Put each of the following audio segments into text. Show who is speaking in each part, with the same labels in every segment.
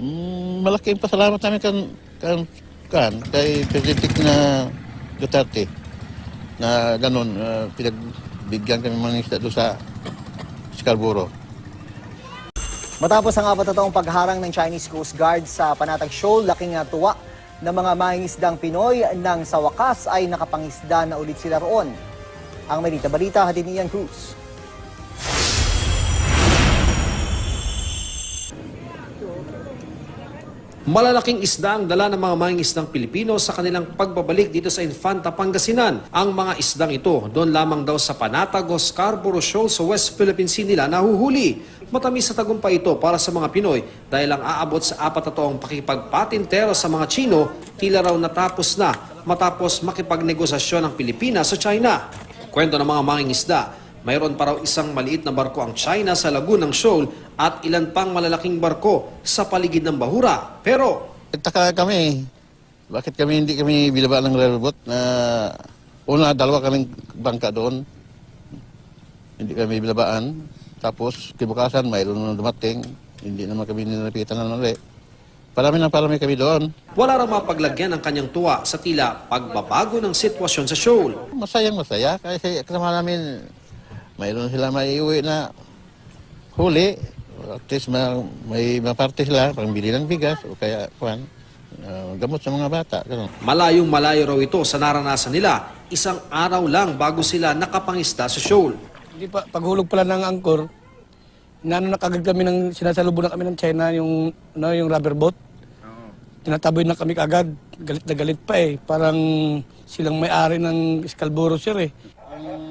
Speaker 1: Mm, malaking pasalamat namin kan, kan, kan kay President na Duterte na ganun, uh, pinagbigyan kami mga isda sa Scarborough.
Speaker 2: Matapos ang apat na taong pagharang ng Chinese Coast Guard sa Panatag Shoal, laking uh, tuwa ng mga mangingisdang Pinoy nang sa wakas ay nakapangisda na ulit sila roon. Ang Merita Balita, hatid ni Ian Cruz.
Speaker 3: Malalaking isda ang dala ng mga mangingisdang Pilipino sa kanilang pagbabalik dito sa Infanta, Pangasinan. Ang mga isdang ito, doon lamang daw sa Panatag o Scarborough Shoal sa West Philippine Sea nila nahuhuli. Matamis sa tagumpay ito para sa mga Pinoy dahil ang aabot sa apat na taong pakipagpatintero sa mga Chino, tila raw natapos na matapos makipagnegosasyon ng Pilipinas sa China. Kwento ng mga mangingisda, mayroon pa raw isang maliit na barko ang China sa lagoon ng Shoal at ilan pang malalaking barko sa paligid ng Bahura. Pero
Speaker 1: Nagtaka kami, bakit kami hindi kami binaba ng railboat na una, dalawa kaming bangka doon. Hindi kami binabaan. Tapos, kibukasan, mayroon na dumating. Hindi naman kami nilapitan na ulit. Parami na parami kami doon.
Speaker 3: wala raw mapaglagyan ang kanyang tuwa sa tila pagbabago ng sitwasyon sa Shoal.
Speaker 1: Masayang masaya kasi kasama namin mayroon sila maiuwi na huli. At least ma, may maparte sila pangbili ng bigas o kaya kuan, ah, gamot sa mga bata. Ganun.
Speaker 3: Malayong malayo raw ito sa naranasan nila. Isang araw lang bago sila nakapangista sa Shoal.
Speaker 4: Hindi pa, paghulog pala ng angkor, inano na kagad kami ng, sinasalubong na kami ng China yung, ano, yung rubber boat. Tinataboy na kami kagad. Galit na galit pa eh. Parang silang may-ari ng Scarborough Sir eh.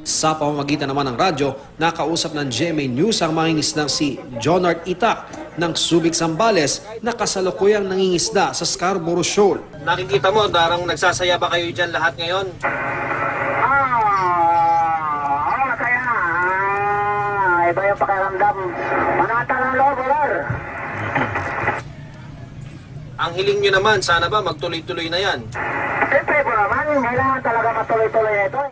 Speaker 3: Sa pamamagitan naman ng radyo, nakausap ng GMA News ang mangingisdang si Jonard Itak ng Subic Sambales na kasalukuyang nangingisda sa Scarborough Shoal.
Speaker 5: Nakikita mo, darang nagsasaya ba kayo dyan lahat ngayon?
Speaker 6: Ah, oh, masaya. Ah, iba yung pakiramdam. Manata ng loob, brother.
Speaker 5: Ang hiling nyo naman, sana ba magtuloy-tuloy na yan?
Speaker 6: Siyempre po naman, kailangan talaga matuloy-tuloy ito.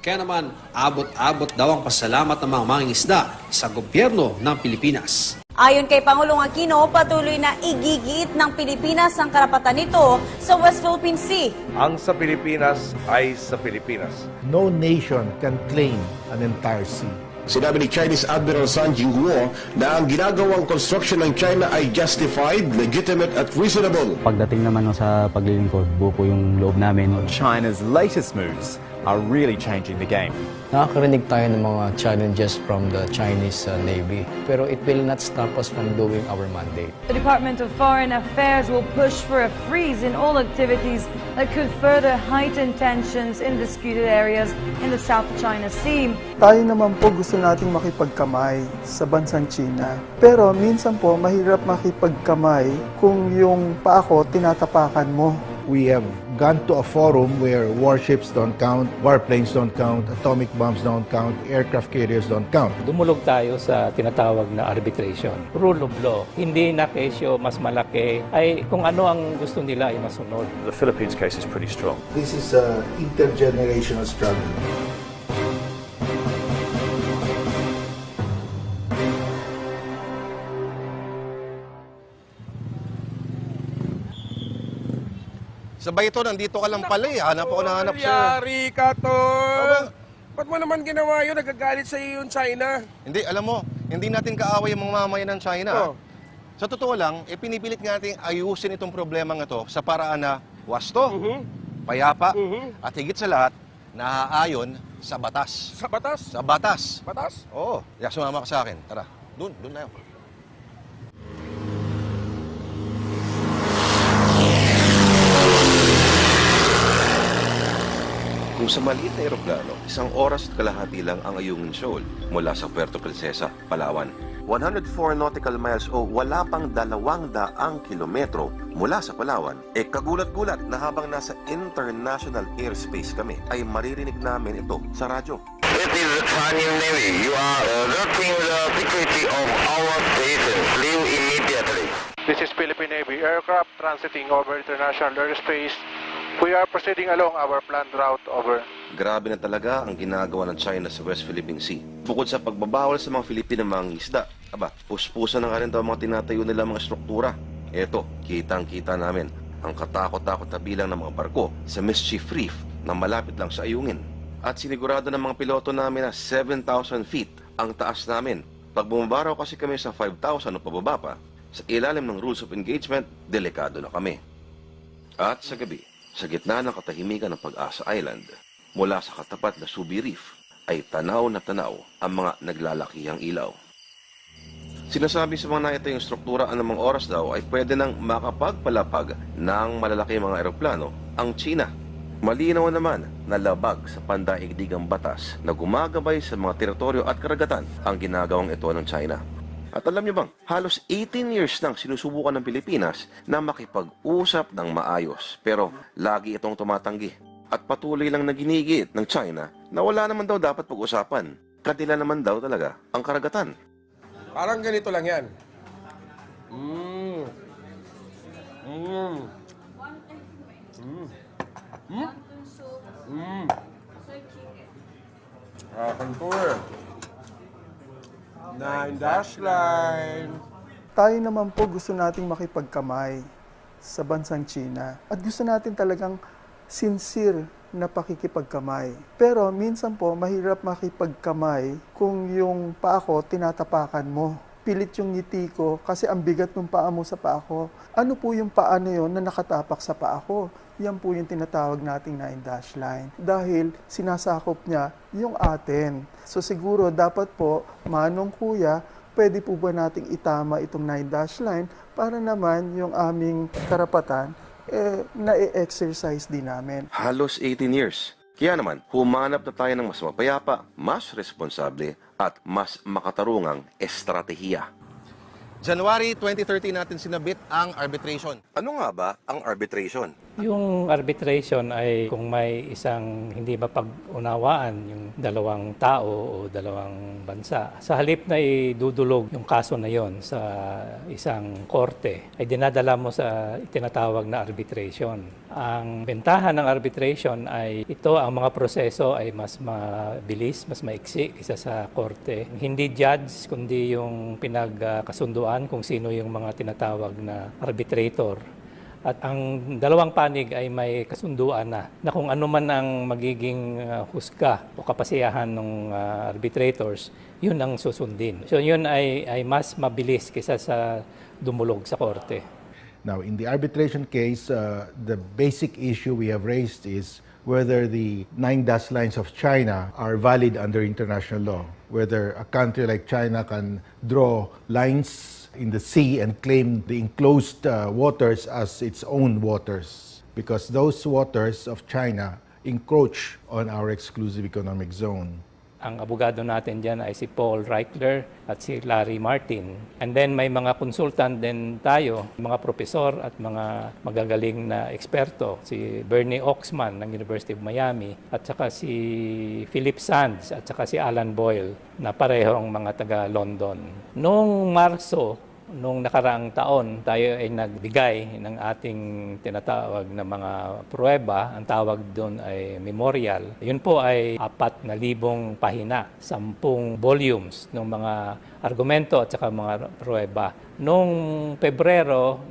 Speaker 3: Kaya naman, abot-abot daw ang pasalamat ng mga mangingisda sa gobyerno ng Pilipinas.
Speaker 7: Ayon kay Pangulong Aquino, patuloy na igigiit ng Pilipinas ang karapatan nito sa West Philippine Sea.
Speaker 8: Ang sa Pilipinas ay sa Pilipinas.
Speaker 9: no nation can claim an entire sea.
Speaker 10: Sinabi ni Chinese Admiral Sun Jingguo na ang ginagawang construction ng China ay justified, legitimate at reasonable.
Speaker 11: Pagdating naman sa paglilingkod, buko yung loob namin.
Speaker 12: China's latest moves are really changing the game.
Speaker 13: Nakakarinig tayo ng mga challenges from the Chinese uh, Navy, pero it will not stop us from doing our mandate.
Speaker 14: The Department of Foreign Affairs will push for a freeze in all activities that could further heighten tensions in disputed areas in the South China Sea.
Speaker 15: Tayo naman po gusto nating makipagkamay sa bansang China. Pero minsan po mahirap makipagkamay kung yung paa ko tinatapakan mo.
Speaker 9: We have gone to a forum where warships don't count, warplanes don't count, atomic bombs don't count, aircraft carriers don't count.
Speaker 16: Dumulog tayo sa tinatawag na arbitration. Rule of law. Hindi na kesyo mas malaki ay kung ano ang gusto nila ay masunod.
Speaker 8: The Philippines case is pretty strong.
Speaker 9: This is an intergenerational struggle.
Speaker 10: Sabay ito, nandito ka lang pala eh. Hanap ako na hanap sa'yo.
Speaker 4: Yari ka to! Ba't mo naman ginawa yun? Nagagalit sa iyo yung China.
Speaker 10: Hindi, alam mo, hindi natin kaaway ang mga mamayan ng China.
Speaker 4: Oh.
Speaker 10: Sa totoo lang, eh, pinipilit nga natin ayusin itong problema nga to sa paraan na wasto, payapa, at higit sa lahat, naaayon sa batas.
Speaker 4: Sa batas?
Speaker 10: Sa batas.
Speaker 4: Batas?
Speaker 10: Oo. Kaya sumama ka sa akin. Tara. Doon, doon tayo.
Speaker 17: Kung sa maliit na eroplano, isang oras at kalahati lang ang ayungin Shoal mula sa Puerto Princesa, Palawan. 104 nautical miles o wala pang dalawang daang kilometro mula sa Palawan, e kagulat-gulat na habang nasa international airspace kami, ay maririnig namin ito sa radyo.
Speaker 6: This is Chinese Navy. You are alerting the security of our station. Leave immediately.
Speaker 8: This is Philippine Navy aircraft transiting over international airspace. We are proceeding along our planned route over.
Speaker 17: Grabe na talaga ang ginagawa ng China sa West Philippine Sea. Bukod sa pagbabawal sa mga Filipino mga isda, aba, puspusan na nga rin daw mga tinatayo nila mga struktura. Eto, kitang-kita namin ang katakot-takot na bilang ng mga barko sa Mischief Reef na malapit lang sa ayungin. At sinigurado ng mga piloto namin na 7,000 feet ang taas namin. Pag bumaba raw kasi kami sa 5,000 o pababa pa, sa ilalim ng rules of engagement, delikado na kami. At sa gabi, sa gitna ng katahimikan ng Pag-asa Island, mula sa katapat na Subi Reef, ay tanaw na tanaw ang mga naglalakihang ilaw. Sinasabi sa mga naitayong struktura ang mga oras daw ay pwede nang makapagpalapag ng malalaki mga eroplano ang China. Malinaw naman na labag sa pandaigdigang batas na gumagabay sa mga teritoryo at karagatan ang ginagawang ito ng China. At alam niyo bang, halos 18 years nang sinusubukan ng Pilipinas na makipag-usap ng maayos. Pero lagi itong tumatanggi. At patuloy lang na ginigit ng China na wala naman daw dapat pag-usapan. Kanila naman daw talaga ang karagatan.
Speaker 18: Parang ganito lang yan. Mmm. Mmm. Mmm. Mmm. Mmm. Akin to eh. Nine dash line.
Speaker 15: Tayo naman po gusto nating makipagkamay sa bansang China. At gusto natin talagang sincere na pakikipagkamay. Pero minsan po, mahirap makipagkamay kung yung paa ko tinatapakan mo. Pilit yung ngiti ko kasi ang bigat ng paa mo sa paa ko. Ano po yung paa na yun na nakatapak sa paa ko? Yan po yung tinatawag nating nine dash line. Dahil sinasakop niya yung atin. So siguro dapat po, manong kuya, pwede po ba nating itama itong nine dash line para naman yung aming karapatan eh, na-exercise din namin.
Speaker 17: Halos 18 years. Kaya naman, humanap na tayo ng mas mapayapa, mas responsable, at mas makatarungang estratehiya.
Speaker 10: January 2013 natin sinabit ang arbitration.
Speaker 17: Ano nga ba ang arbitration?
Speaker 16: Yung arbitration ay kung may isang hindi mapag-unawaan yung dalawang tao o dalawang bansa. Sa halip na idudulog yung kaso na yon sa isang korte, ay dinadala mo sa tinatawag na arbitration. Ang bentahan ng arbitration ay ito, ang mga proseso ay mas mabilis, mas maiksi kaysa sa korte. Hindi judge, kundi yung pinagkasunduan kung sino yung mga tinatawag na arbitrator. At ang dalawang panig ay may kasunduan na na kung ano man ang magiging uh, husga o kapasiyahan ng uh, arbitrators, yun ang susundin. So yun ay, ay mas mabilis kaysa sa dumulog sa korte.
Speaker 9: Now, in the arbitration case, uh, the basic issue we have raised is whether the nine dash lines of China are valid under international law. Whether a country like China can draw lines in the sea and claim the enclosed uh, waters as its own waters. Because those waters of China encroach on our exclusive economic zone.
Speaker 16: Ang abogado natin dyan ay si Paul Reichler at si Larry Martin. And then may mga consultant din tayo, mga profesor at mga magagaling na eksperto. Si Bernie Oxman ng University of Miami at saka si Philip Sands at saka si Alan Boyle na parehong mga taga London. Noong Marso, Noong nakaraang taon, tayo ay nagbigay ng ating tinatawag na mga pruweba. Ang tawag doon ay memorial. Yun po ay apat na libong pahina, sampung volumes ng mga argumento at saka mga pruweba. Noong Pebrero,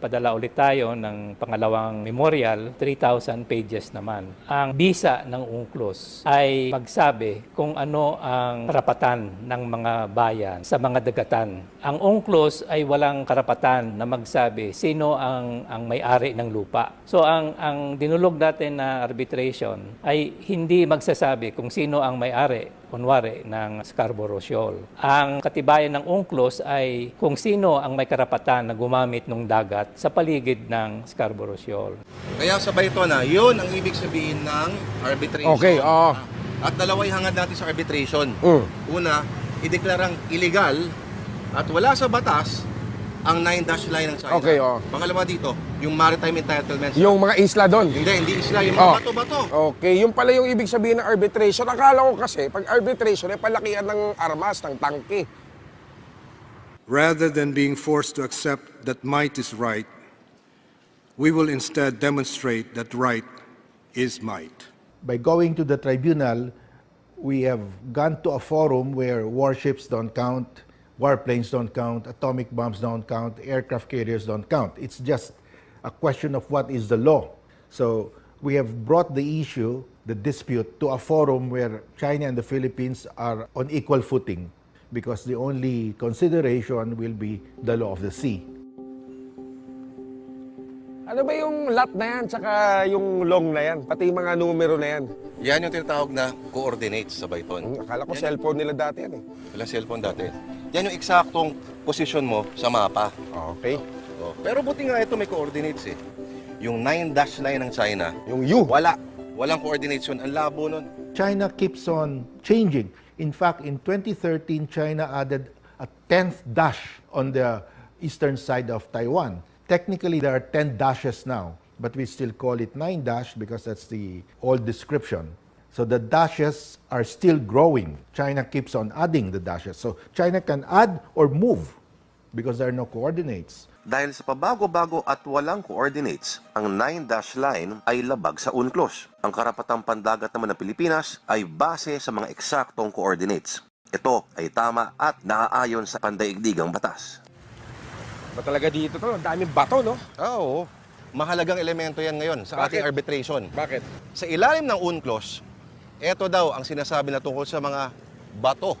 Speaker 16: nagpadala ulit tayo ng pangalawang memorial, 3,000 pages naman. Ang bisa ng UNCLOS ay magsabi kung ano ang karapatan ng mga bayan sa mga dagatan. Ang UNCLOS ay walang karapatan na magsabi sino ang, ang may-ari ng lupa. So ang, ang dinulog natin na arbitration ay hindi magsasabi kung sino ang may-ari kunwari, ng Scarborough Shoal. Ang katibayan ng UNCLOS ay kung sino ang may karapatan na gumamit ng dagat sa paligid ng Scarborough Shoal.
Speaker 10: Kaya sabay ito na, yun ang ibig sabihin ng arbitration.
Speaker 18: Okay, oo.
Speaker 10: At dalawa yung hangad natin sa arbitration.
Speaker 18: Mm.
Speaker 10: Una, ideklarang illegal at wala sa batas ang nine dash line ng China.
Speaker 18: Okay, oo.
Speaker 10: Pangalawa dito, yung maritime entitlements.
Speaker 18: Yung mga isla doon.
Speaker 10: Hindi, hindi isla. Yung mga
Speaker 18: Oh.
Speaker 10: bato-bato.
Speaker 18: Okay, yung pala yung ibig sabihin ng arbitration. Akala ko kasi, pag arbitration, ay palakihan ng armas, ng tangke.
Speaker 19: Rather than being forced to accept that might is right, we will instead demonstrate that right is might.
Speaker 9: By going to the tribunal, we have gone to a forum where warships don't count, warplanes don't count, atomic bombs don't count, aircraft carriers don't count. It's just a question of what is the law. So we have brought the issue, the dispute, to a forum where China and the Philippines are on equal footing because the only consideration will be the law of the sea.
Speaker 18: Ano ba yung lot na yan, tsaka yung long na yan, pati yung mga numero na yan?
Speaker 10: Yan yung tinatawag na coordinates sa Bayton.
Speaker 18: Akala ko cellphone nila dati yan eh.
Speaker 10: Wala cellphone dati. Yan yung eksaktong posisyon mo sa mapa.
Speaker 18: Okay.
Speaker 10: Oh, pero buti nga ito may coordinates eh. Yung 9 dash line ng China,
Speaker 18: yung U,
Speaker 10: wala. Walang coordinates yun. Ang labo nun.
Speaker 9: China keeps on changing. In fact, in 2013, China added a 10th dash on the eastern side of Taiwan. Technically, there are 10 dashes now, but we still call it 9 dash because that's the old description. So the dashes are still growing. China keeps on adding the dashes. So China can add or move because there are no coordinates.
Speaker 17: Dahil sa pabago-bago at walang coordinates, ang 9-dash line ay labag sa UNCLOS. Ang karapatang pandagat naman ng Pilipinas ay base sa mga eksaktong coordinates. Ito ay tama at naaayon sa pandaigdigang batas.
Speaker 18: Ba talaga dito to? Ang daming bato, no?
Speaker 10: Oo. Mahalagang elemento yan ngayon sa ating
Speaker 18: Bakit?
Speaker 10: arbitration.
Speaker 18: Bakit?
Speaker 10: Sa ilalim ng UNCLOS, ito daw ang sinasabi na tungkol sa mga bato.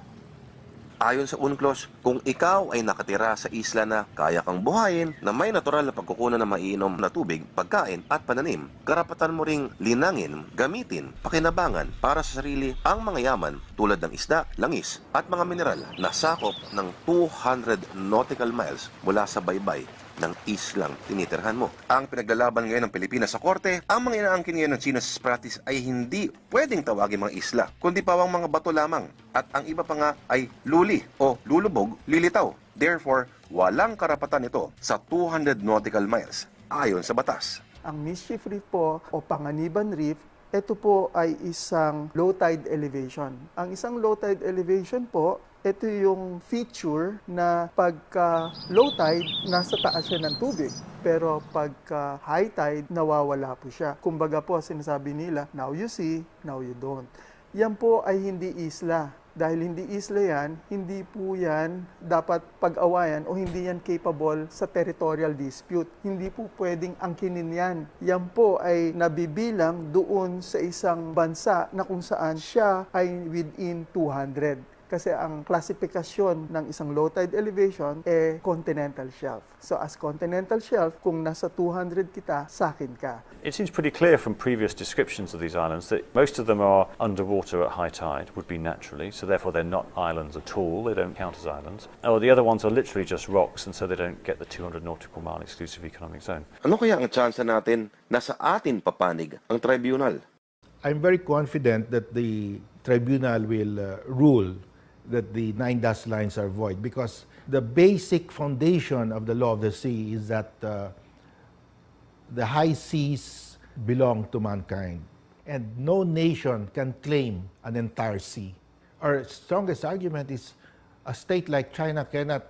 Speaker 17: Ayon sa UNCLOS, kung ikaw ay nakatira sa isla na kaya kang buhayin na may natural na pagkukunan ng maiinom na tubig, pagkain at pananim, karapatan mo ring linangin, gamitin, pakinabangan para sa sarili ang mga yaman tulad ng isda, langis at mga mineral na sakop ng 200 nautical miles mula sa baybay ng islang tinitirhan mo. Ang pinaglalaban ngayon ng Pilipinas sa korte, ang mga inaangkin ngayon ng China practice ay hindi pwedeng tawagin mga isla, kundi pawang mga bato lamang. At ang iba pa nga ay luli o lulubog, lilitaw. Therefore, walang karapatan ito sa 200 nautical miles ayon sa batas.
Speaker 15: Ang Mischief Reef po o Panganiban Reef, ito po ay isang low tide elevation. Ang isang low tide elevation po, ito yung feature na pagka low tide, nasa taas siya ng tubig. Pero pagka high tide, nawawala po siya. Kumbaga po, sinasabi nila, now you see, now you don't. Yan po ay hindi isla. Dahil hindi isla yan, hindi po yan dapat pag-awayan o hindi yan capable sa territorial dispute. Hindi po pwedeng angkinin yan. Yan po ay nabibilang doon sa isang bansa na kung saan siya ay within 200 kasi ang klasifikasyon ng isang low tide elevation eh continental shelf. So as continental shelf, kung nasa 200 kita, sa akin ka.
Speaker 12: It seems pretty clear from previous descriptions of these islands that most of them are underwater at high tide, would be naturally, so therefore they're not islands at all, they don't count as islands. Or the other ones are literally just rocks, and so they don't get the 200 nautical mile exclusive economic zone.
Speaker 17: Ano kaya ang tsansa natin na sa atin papanig ang tribunal?
Speaker 9: I'm very confident that the tribunal will uh, rule that the nine dust lines are void because the basic foundation of the law of the sea is that uh, the high seas belong to mankind and no nation can claim an entire sea. Our strongest argument is a state like China cannot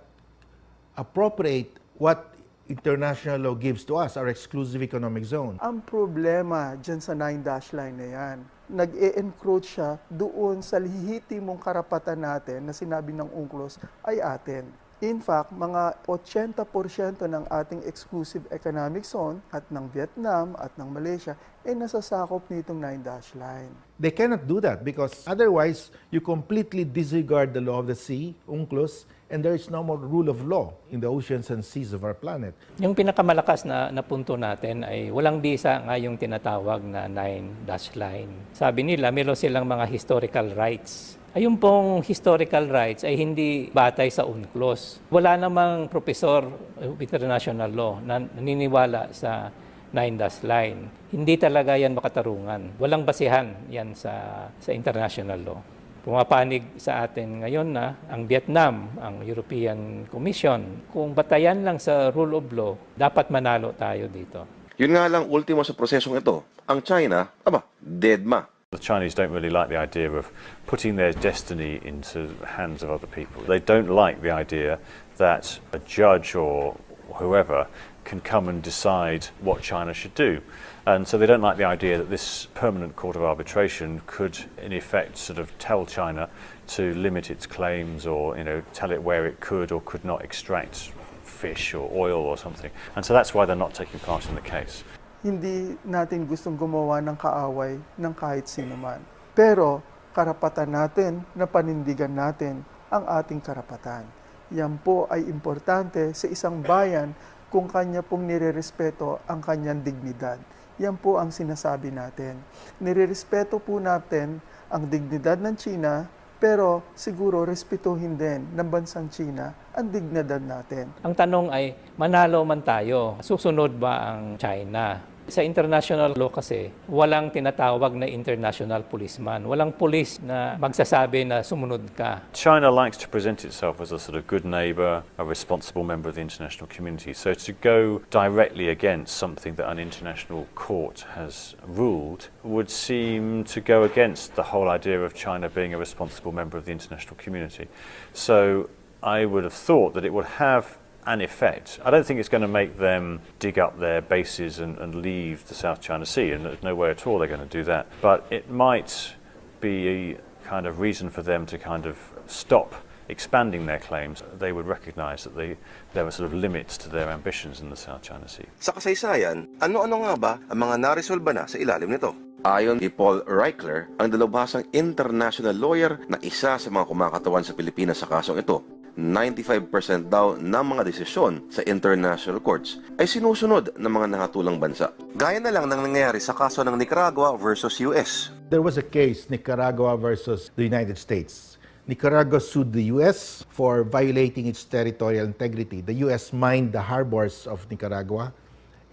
Speaker 9: appropriate what international law gives to us, our exclusive economic zone.
Speaker 15: Ang problema dyan sa 9 dash line na yan, nag-e-encroach siya doon sa lehitimong karapatan natin na sinabi ng UNCLOS ay atin. In fact, mga 80% ng ating exclusive economic zone at ng Vietnam at ng Malaysia ay nasasakop nitong 9 dash line.
Speaker 9: They cannot do that because otherwise you completely disregard the law of the sea, UNCLOS, and there is no more rule of law in the oceans and seas of our planet.
Speaker 16: Yung pinakamalakas na, na punto natin ay walang bisa nga yung tinatawag na nine dash line. Sabi nila, meron silang mga historical rights. Ayun pong historical rights ay hindi batay sa UNCLOS. Wala namang professor of international law na naniniwala sa nine dash line. Hindi talaga yan makatarungan. Walang basihan yan sa, sa international law pumapanig sa atin ngayon na ang Vietnam, ang European Commission, kung batayan lang sa rule of law, dapat manalo tayo dito.
Speaker 17: Yun nga lang ultimo sa prosesong ito, ang China, aba, dead ma.
Speaker 12: The Chinese don't really like the idea of putting their destiny into the hands of other people. They don't like the idea that a judge or whoever can come and decide what China should do. And so they don't like the idea that this permanent court of arbitration could, in effect, sort of tell China to limit its claims or, you know, tell it where it could or could not extract fish or oil or something. And so that's why they're not taking part in the case.
Speaker 15: Hindi natin gustong gumawa ng kaaway ng kahit sino man. Pero karapatan natin na panindigan natin ang ating karapatan. Yan po ay importante sa isang bayan kung kanya pong nirerespeto ang kanyang dignidad. Yan po ang sinasabi natin. Nirerespeto po natin ang dignidad ng China, pero siguro respetuhin din ng bansang China ang dignidad natin.
Speaker 16: Ang tanong ay, manalo man tayo, susunod ba ang China? Sa international law kasi, walang tinatawag na international policeman. Walang police na magsasabi na sumunod ka.
Speaker 12: China likes to present itself as a sort of good neighbour, a responsible member of the international community. So to go directly against something that an international court has ruled would seem to go against the whole idea of China being a responsible member of the international community. So I would have thought that it would have an effect. I don't think it's going to make them dig up their bases and, and leave the South China Sea, and there's no way at all they're going to do that. But it might be a kind of reason for them to kind of stop expanding their claims. They would recognise that they, there were sort of limits to their ambitions in the South China Sea.
Speaker 17: Sa kasaysayan, ano-ano nga ba ang mga naresolba na sa ilalim nito? Ayon kay Paul Reichler, ang dalawbasang international lawyer na isa sa mga kumakatawan sa Pilipinas sa kasong ito, 95% daw ng mga desisyon sa international courts ay sinusunod ng mga nakatulang bansa. Gaya na lang ng nangyayari sa kaso ng Nicaragua versus US.
Speaker 9: There was a case, Nicaragua versus the United States. Nicaragua sued the U.S. for violating its territorial integrity. The U.S. mined the harbors of Nicaragua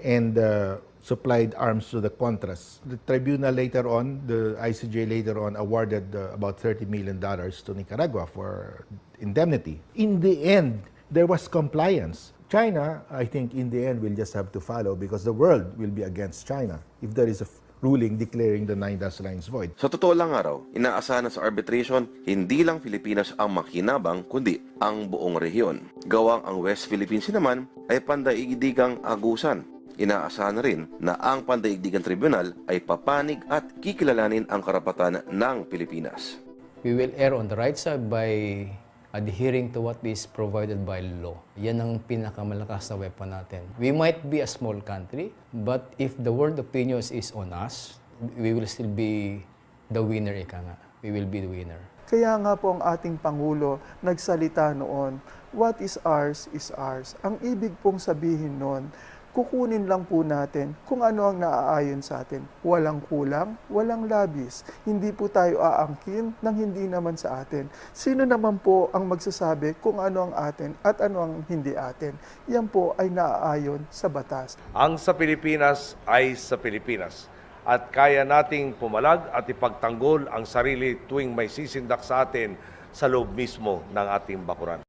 Speaker 9: and uh, supplied arms to the Contras. The tribunal later on, the ICJ later on, awarded uh, about $30 million to Nicaragua for indemnity. In the end, there was compliance. China, I think, in the end, will just have to follow because the world will be against China if there is a ruling declaring the nine dash lines void.
Speaker 17: Sa totoo lang araw, inaasahan na sa arbitration, hindi lang Pilipinas ang makinabang, kundi ang buong rehiyon. Gawang ang West Philippine Sea naman ay pandaigdigang agusan. Inaasahan na rin na ang pandaigdigang tribunal ay papanig at kikilalanin ang karapatan ng Pilipinas.
Speaker 13: We will err on the right side by adhering to what is provided by law. Yan ang pinakamalakas na weapon natin. We might be a small country, but if the world opinion is on us, we will still be the winner, ika nga. We will be the winner.
Speaker 15: Kaya nga po ang ating Pangulo nagsalita noon, what is ours is ours. Ang ibig pong sabihin noon, kukunin lang po natin kung ano ang naaayon sa atin. Walang kulang, walang labis. Hindi po tayo aangkin ng hindi naman sa atin. Sino naman po ang magsasabi kung ano ang atin at ano ang hindi atin? Yan po ay naaayon sa batas.
Speaker 20: Ang sa Pilipinas ay sa Pilipinas. At kaya nating pumalag at ipagtanggol ang sarili tuwing may sisindak sa atin sa loob mismo ng ating bakuran.